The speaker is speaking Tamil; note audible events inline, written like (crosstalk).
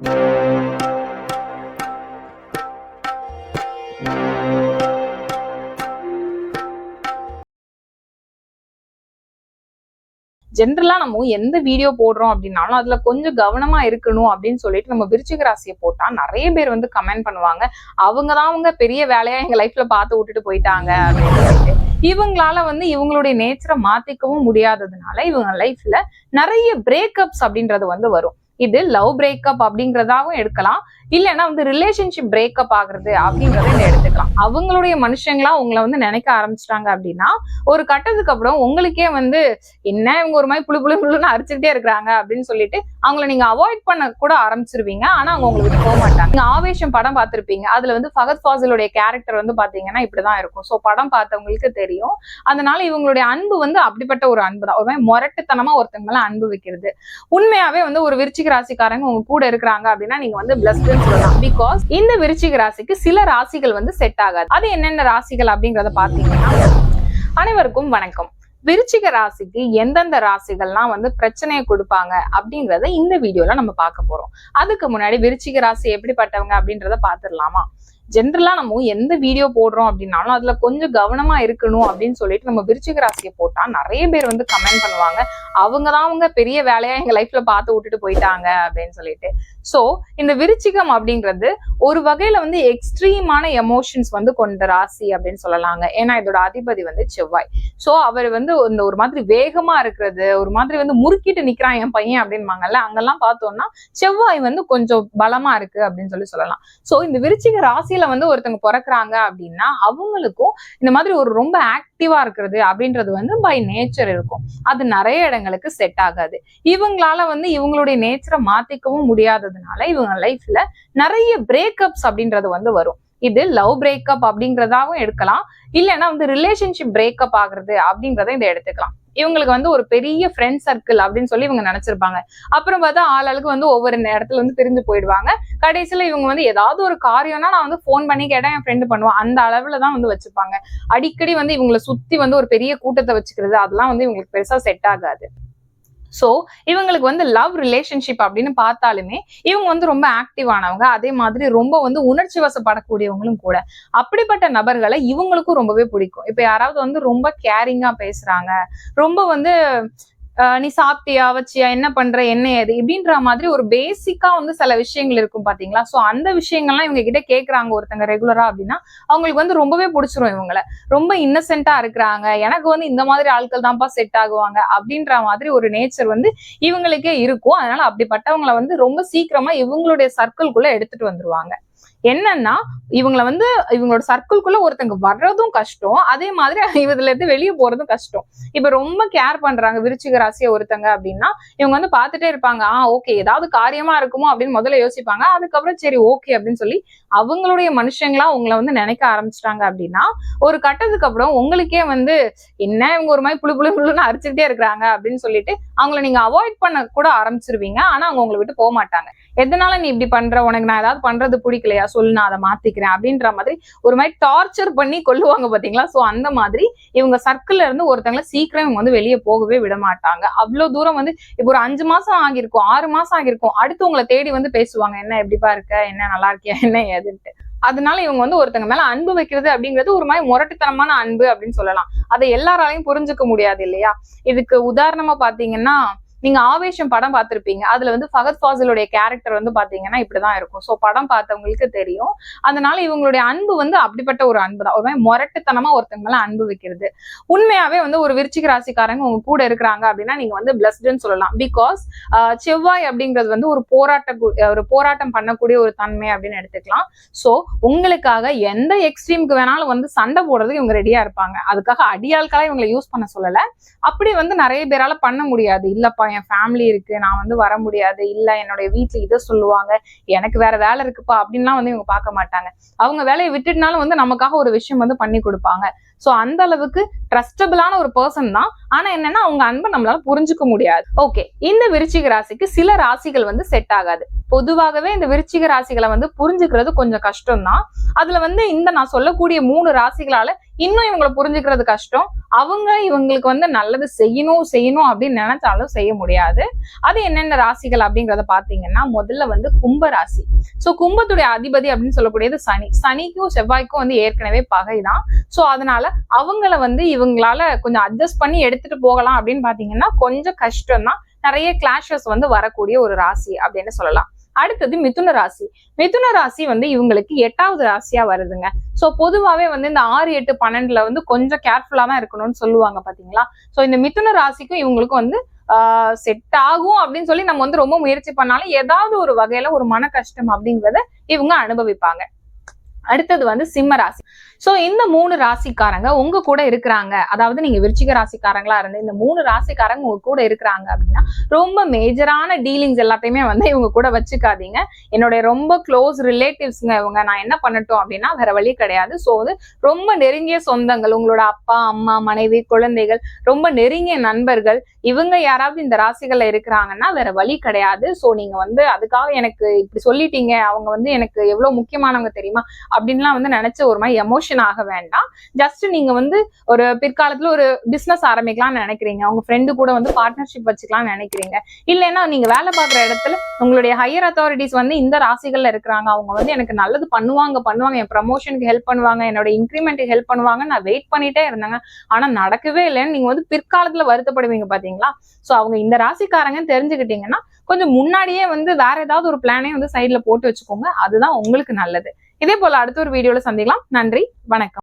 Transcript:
ஜென்ரலாக நம்ம எந்த வீடியோ போடுறோம் அப்படின்னாலும் அதுல கொஞ்சம் கவனமா இருக்கணும் அப்படின்னு சொல்லிட்டு நம்ம விருச்சிக ராசியை போட்டா நிறைய பேர் வந்து கமெண்ட் பண்ணுவாங்க. அவங்க தான் அவங்க பெரிய வேலையா எங்க லைஃப்ல பார்த்து விட்டுட்டு போயிட்டாங்க அப்படின்னு சொல்லிட்டு. இவங்களால வந்து இவங்களுடைய நேச்சரை மாத்திக்கவும் முடியாததுனால இவங்க லைஃப்ல நிறைய பிரேக்கப்ஸ் அப்படின்றது வந்து வரும். இது லவ் பிரேக்கப் அப்படிங்கறதாவும் எடுக்கலாம். இல்லைன்னா வந்து ரிலேஷன்ஷிப் பிரேக்கப் ஆகுறது அப்படிங்கறத இதை எடுத்துக்கலாம். அவங்களுடைய மனுஷங்களா உங்களை வந்து நினைக்க ஆரம்பிச்சிட்டாங்க அப்படின்னா ஒரு கட்டத்துக்கு அப்புறம் உங்களுக்கே வந்து என்ன இவங்க ஒரு மாதிரி புளு புளு புளுன்னு அரிச்சுக்கிட்டே இருக்கிறாங்க அப்படின்னு சொல்லிட்டு அவங்கள நீங்க அவாய்ட் பண்ண கூட ஆரம்பிச்சிருவீங்க. ஆனா அவங்க உங்களுக்கு போக மாட்டாங்க. நீங்க ஆவேஷம் படம் பார்த்திருப்பீங்க. அதுல வந்து ஃபகத் ஃபாசிலுடைய கேரக்டர் வந்து பாத்தீங்கன்னா இப்படிதான் இருக்கும். ஸோ படம் பார்த்தவங்களுக்கு தெரியும். அதனால இவங்களுடைய அன்பு வந்து அப்படிப்பட்ட ஒரு அன்பு தான் ஒரு மாதிரி முரட்டுத்தனமா ஒருத்தங்க மேல அன்பு வைக்கிறது. உண்மையாவே வந்து ஒரு விருச்சிக ராசிக்காரங்க உங்க கூட இருக்கிறாங்க அப்படின்னா நீங்க வந்து அப்படின்னு சொல்லலாம் பிகாஸ் இந்த விருச்சிக ராசிக்கு சில ராசிகள் வந்து செட் ஆகாது. அது என்னென்ன ராசிகள் அப்படிங்கறத பாத்தீங்கன்னா அனைவருக்கும் வணக்கம். விருச்சிக ராசிக்கு எந்தெந்த ராசிகள்லாம் வந்து பிரச்சனையை கொடுப்பாங்க அப்படிங்கறத இந்த வீடியோல நம்ம பார்க்க போறோம். அதுக்கு முன்னாடி விருச்சிக ராசி எப்படிப்பட்டவங்க அப்படின்றத பாத்துடலாமா ஜென்ரலா நம்ம எந்த வீடியோ போடுறோம் அப்படின்னாலும் அதுல கொஞ்சம் கவனமா இருக்கணும் அப்படின்னு சொல்லிட்டு நம்ம விருச்சிக ராசியை போட்டா நிறைய பேர் வந்து கமெண்ட் பண்ணுவாங்க. அவங்க தான் அவங்க பெரிய வேலையா எங்க லைஃப்ல பார்த்து விட்டுட்டு போயிட்டாங்க அப்படின்னு சொல்லிட்டு. ஸோ இந்த விருச்சிகம் அப்படிங்கிறது ஒரு வகையில வந்து எக்ஸ்ட்ரீமான எமோஷன்ஸ் வந்து கொண்ட ராசி அப்படின்னு சொல்லலாங்க. ஏன்னா இதோட அதிபதி வந்து செவ்வாய். சோ அவர் வந்து இந்த ஒரு மாதிரி வேகமா இருக்கிறது ஒரு மாதிரி வந்து முறுக்கிட்டு நிக்கிறான் என் பையன் அப்படின்பாங்கல்ல அங்கெல்லாம் பார்த்தோம்னா செவ்வாய் வந்து கொஞ்சம் பலமா இருக்கு அப்படின்னு சொல்லி சொல்லலாம். சோ இந்த விருச்சிக ராசியில வந்து ஒருத்தவங்க பிறக்குறாங்க அப்படின்னா அவங்களுக்கும் இந்த மாதிரி ஒரு ரொம்ப ஆக்டிவா இருக்கிறது அப்படின்றது வந்து பை நேச்சர் இருக்கும். அது நிறைய இடங்களுக்கு செட் ஆகாது. இவங்களால வந்து இவங்களுடைய நேச்சரை மாத்திக்கவும் முடியாததுனால இவங்க லைஃப்ல நிறைய பிரேக்கப்ஸ் அப்படின்றது வந்து வரும். இது லவ் பிரேக்கப் அப்படிங்கறதாவும் எடுக்கலாம். இல்லைன்னா வந்து ரிலேஷன்ஷிப் பிரேக்கப் ஆகுறது அப்படிங்கறத இதை எடுத்துக்கலாம். இவங்களுக்கு வந்து ஒரு பெரிய ஃப்ரெண்ட் சர்க்கிள் அப்படின்னு சொல்லி இவங்க நினைச்சிருப்பாங்க. அப்புறம் பார்த்தா ஆளாளுக்கு வந்து ஒவ்வொரு இடத்துல வந்து பிரிஞ்சு போயிடுவாங்க. கடைசியில இவங்க வந்து ஏதாவது ஒரு காரியம்னா நான் வந்து ஃபோன் பண்ணி கேட்டேன் என் ஃப்ரெண்டு பண்ணுவான். அந்த அளவுல தான் வந்து வச்சுப்பாங்க. அடிக்கடி வந்து இவங்களை சுத்தி வந்து ஒரு பெரிய கூட்டத்தை வச்சுக்கிறது அதெல்லாம் வந்து இவங்களுக்கு பெருசா செட் ஆகாது. ஸோ இவங்களுக்கு வந்து லவ் ரிலேஷன்ஷிப் அப்படின்னு பார்த்தாலுமே இவங்க வந்து ரொம்ப ஆக்டிவ் ஆனவங்க. அதே மாதிரி ரொம்ப வந்து உணர்ச்சி வசப்படக்கூடியவங்களும் கூட. அப்படிப்பட்ட நபர்களை இவங்களுக்கும் ரொம்பவே பிடிக்கும். இப்போ யாராவது வந்து ரொம்ப கேரிங்கா பேசுறாங்க ரொம்ப வந்து நீ சாப்பிட்டியா வச்சியா என்ன பண்ற என்ன ஏது இப்படின்ற மாதிரி ஒரு பேசிக்கா வந்து சில விஷயங்கள் இருக்கும் பாத்தீங்களா? சோ அந்த விஷயங்கள்லாம் இவங்க கிட்ட கேக்குறாங்க ஒருத்தங்க ரெகுலரா அப்படின்னா அவங்களுக்கு வந்து ரொம்பவே பிடிச்சிரும் இவங்கள. ரொம்ப இன்னசென்ட்டா இருக்கிறாங்க. எனக்கு வந்து இந்த மாதிரி ஆட்கள் தான்ப்பா செட் ஆகுவாங்க அப்படின்ற மாதிரி ஒரு நேச்சர் வந்து இவங்களுக்கே இருக்கும். அதனால அப்படிப்பட்டவங்கள வந்து ரொம்ப சீக்கிரமா இவங்களுடைய சர்க்கிள்குள்ள எடுத்துட்டு வந்துருவாங்க. என்னன்னா இவங்கள வந்து இவங்களோட சர்க்கிள்குள்ள ஒருத்தங்க வர்றதும் கஷ்டம். அதே மாதிரி இதுல இருந்து வெளியே போறதும் கஷ்டம். இப்ப ரொம்ப கேர் பண்றாங்க விருச்சிக ராசியை ஒருத்தங்க அப்படின்னா இவங்க வந்து பார்த்துட்டே இருப்பாங்க. ஆ ஓகே ஏதாவது காரியமா இருக்குமோ அப்படின்னு முதல்ல யோசிப்பாங்க. அதுக்கப்புறம் சரி ஓகே அப்படின்னு சொல்லி அவங்களுடைய மனுஷங்களா உங்களை வந்து நினைக்க ஆரம்பிச்சிட்டாங்க அப்படின்னா ஒரு கட்டத்துக்கு அப்புறம் உங்களுக்கே வந்து என்ன இவங்க ஒரு மாதிரி புளு புளு புளுன்னு அரிச்சுக்கிட்டே இருக்கிறாங்க அப்படின்னு சொல்லிட்டு அவங்கள நீங்க அவாய்ட் பண்ண கூட ஆரம்பிச்சிருவீங்க. ஆனா அவங்க உங்களை விட்டு போக மாட்டாங்க. எதனால நீ இப்படி பண்ற? உனக்கு நான் ஏதாவது பண்றது பிடிக்கலையா? சொல்லு நான் அதை மாத்திக்கிறேன் அப்படின்ற மாதிரி ஒரு மாதிரி டார்ச்சர் பண்ணி கொள்ளுவாங்க பாத்தீங்களா? சோ அந்த மாதிரி இவங்க சர்க்கிள்ல இருந்து ஒருத்தங்களை சீக்கிரம் இவங்க வந்து வெளியே போகவே விட மாட்டாங்க. அவ்வளவு தூரம் வந்து இப்போ ஒரு அஞ்சு மாசம் ஆகிருக்கும் ஆறு மாசம் ஆகிருக்கும் அடுத்து உங்களை தேடி வந்து பேசுவாங்க என்ன எப்படிப்பா இருக்க? என்ன நல்லா இருக்கியா? (laughs) என்ன ஏதுன்ட்டு. அதனால இவங்க வந்து ஒருத்தங்க மேல அன்பு வைக்கிறது அப்படிங்கிறது ஒரு மாதிரி முரட்டுத்தனமான அன்பு அப்படின்னு சொல்லலாம். அதை எல்லாராலையும் புரிஞ்சுக்க முடியாது இல்லையா? இதுக்கு உதாரணமா பாத்தீங்கன்னா நீங்க ஆவேஷம் படம் பார்த்திருப்பீங்க. அதுல வந்து ஃபகத் ஃபாசிலுடைய கேரக்டர் வந்து பாத்தீங்கன்னா இப்படிதான் இருக்கும். சோ படம் பார்த்தவங்களுக்கு தெரியும். அதனால இவங்களுடைய அன்பு வந்து அப்படிப்பட்ட ஒரு அன்பு தான் ஒரு மாதிரி முரட்டுத்தனமா ஒருத்தங்க மேல அன்பு வைக்கிறது. உண்மையாவே வந்து ஒரு விருச்சிக ராசிக்காரங்க உங்க கூட இருக்கிறாங்க அப்படின்னா நீங்க வந்து பிளஸ்டுன்னு சொல்லலாம். பிகாஸ் செவ்வாய் அப்படிங்கிறது வந்து ஒரு போராட்ட ஒரு போராட்டம் பண்ணக்கூடிய ஒரு தன்மை அப்படின்னு எடுத்துக்கலாம். சோ உங்களுக்காக எந்த எக்ஸ்ட்ரீமுக்கு வேணாலும் வந்து சண்டை போடுறதுக்கு இவங்க ரெடியா இருப்பாங்க. அதுக்காக அடியாட்களா இவங்களை யூஸ் பண்ண சொல்லல. அப்படி வந்து நிறைய பேரால பண்ண முடியாது. இல்லப்பா என் ஃபேமிலி இருக்கு நான் வந்து வர முடியாது இல்ல என்னுடைய வீட்டுல இதை சொல்லுவாங்க எனக்கு வேற வேலை இருக்குப்பா அப்படின்லாம் வந்து இவங்க பார்க்க மாட்டாங்க. அவங்க வேலையை விட்டுட்டுனாலும் வந்து நமக்காக ஒரு விஷயம் வந்து பண்ணி கொடுப்பாங்க. சோ அந்த அளவுக்கு ட்ரஸ்டபிளான ஒரு பர்சன் தான். ஆனா என்னன்னா அவங்க அன்பை நம்மளால புரிஞ்சுக்க முடியாது. ஓகே இந்த விருச்சிக ராசிக்கு சில ராசிகள் வந்து செட் ஆகாது. பொதுவாகவே இந்த விருச்சிக ராசிகளை வந்து புரிஞ்சுக்கிறது கொஞ்சம் கஷ்டம் தான் அதுல வந்து இந்த நான் சொல்லக்கூடிய மூணு ராசிகளால இன்னும் இவங்களை புரிஞ்சுக்கிறது கஷ்டம். அவங்க இவங்களுக்கு வந்து நல்லது செய்யணும் செய்யணும் அப்படின்னு நினைச்சாலும் செய்ய முடியாது. அது என்னென்ன ராசிகள் அப்படிங்கறத பாத்தீங்கன்னா முதல்ல வந்து கும்ப ராசி. சோ கும்பத்துடைய அதிபதி அப்படின்னு சொல்லக்கூடியது சனி. சனிக்கும் செவ்வாய்க்கும் வந்து ஏற்கனவே பகைதான். சோ அதனால அவங்கள வந்து இவங்களால கொஞ்சம் அட்ஜஸ்ட் பண்ணி எடுத்துட்டு போகலாம் அப்படின்னு பாத்தீங்கன்னா கொஞ்சம் கஷ்டம் தான் நிறைய கிளாஷஸ் வந்து வரக்கூடிய ஒரு ராசி அப்படின்னு சொல்லலாம். அடுத்தது மிதுன ராசி. மிதுன ராசி வந்து இவங்களுக்கு எட்டாவது ராசியா வருதுங்க. சோ பொதுவாவே வந்து இந்த ஆறு எட்டு பன்னெண்டுல வந்து கொஞ்சம் கேர்ஃபுல்லா தான் இருக்கணும்னு சொல்லுவாங்க பாத்தீங்களா? சோ இந்த மிதுன ராசிக்கும் இவங்களுக்கும் வந்து செட் ஆகும் அப்படின்னு சொல்லி நம்ம வந்து ரொம்ப முயற்சி பண்ணாலும் ஏதாவது ஒரு வகையில ஒரு மன கஷ்டம் அப்படிங்கிறத இவங்க அனுபவிப்பாங்க. அடுத்தது வந்து சிம்ம ராசி. சோ இந்த மூணு ராசிக்காரங்க உங்க கூட இருக்கிறாங்க. அதாவது நீங்க விருச்சிக ராசிக்காரங்களா இருந்து இந்த மூணு ராசிக்காரங்க உங்க கூட இருக்கிறாங்க அப்படின்னா ரொம்ப மேஜரான டீலிங்ஸ் எல்லாத்தையுமே வந்து இவங்க கூட வச்சுக்காதீங்க. என்னுடைய ரொம்ப க்ளோஸ் ரிலேட்டிவ்ஸ்ங்க இவங்க. நான் என்ன பண்ணட்டும் அப்படின்னா வேற வழி கிடையாது. ஸோ வந்து ரொம்ப நெருங்கிய சொந்தங்கள் உங்களோட அப்பா அம்மா மனைவி குழந்தைகள் ரொம்ப நெருங்கிய நண்பர்கள் இவங்க யாராவது இந்த ராசிகள்ல இருக்கிறாங்கன்னா வேற வழி கிடையாது. ஸோ நீங்க வந்து அதுக்காக எனக்கு இப்படி சொல்லிட்டீங்க. அவங்க வந்து எனக்கு எவ்வளவு முக்கியமானவங்க தெரியுமா? அப்படின்லாம் வந்து நினைச்ச ஒரு மாதிரி எமோஷன் ஆக வேண்டாம். ஜஸ்ட் நீங்க வந்து ஒரு பிற்காலத்துல ஒரு பிசினஸ் ஆரம்பிக்கலாம்னு நினைக்கிறீங்க. உங்க ஃப்ரெண்டு கூட வந்து பார்ட்னர்ஷிப் வச்சுக்கலாம்னு நினைக்கிறீங்க. இல்லைன்னா நீங்க வேலை பார்க்குற இடத்துல உங்களுடைய ஹையர் அத்தாரிட்டிஸ் வந்து இந்த ராசிகள்ல இருக்கிறாங்க. அவங்க வந்து எனக்கு நல்லது பண்ணுவாங்க பண்ணுவாங்க. என் ப்ரமோஷனுக்கு ஹெல்ப் பண்ணுவாங்க. என்னோட இன்க்ரிமெண்ட்டுக்கு ஹெல்ப் பண்ணுவாங்க நான் வெயிட் பண்ணிட்டே இருந்தாங்க. ஆனா நடக்கவே இல்லைன்னு நீங்க வந்து பிற்காலத்துல வருத்தப்படுவீங்க பாத்தீங்களா? சோ அவங்க இந்த ராசிக்காரங்கன்னு தெரிஞ்சுக்கிட்டீங்கன்னா கொஞ்சம் முன்னாடியே வந்து வேற ஏதாவது ஒரு பிளானே வந்து சைட்ல போட்டு வச்சுக்கோங்க. அதுதான் உங்களுக்கு நல்லது. இதே போல அடுத்த ஒரு வீடியோல சந்திக்கலாம். நன்றி. வணக்கம்.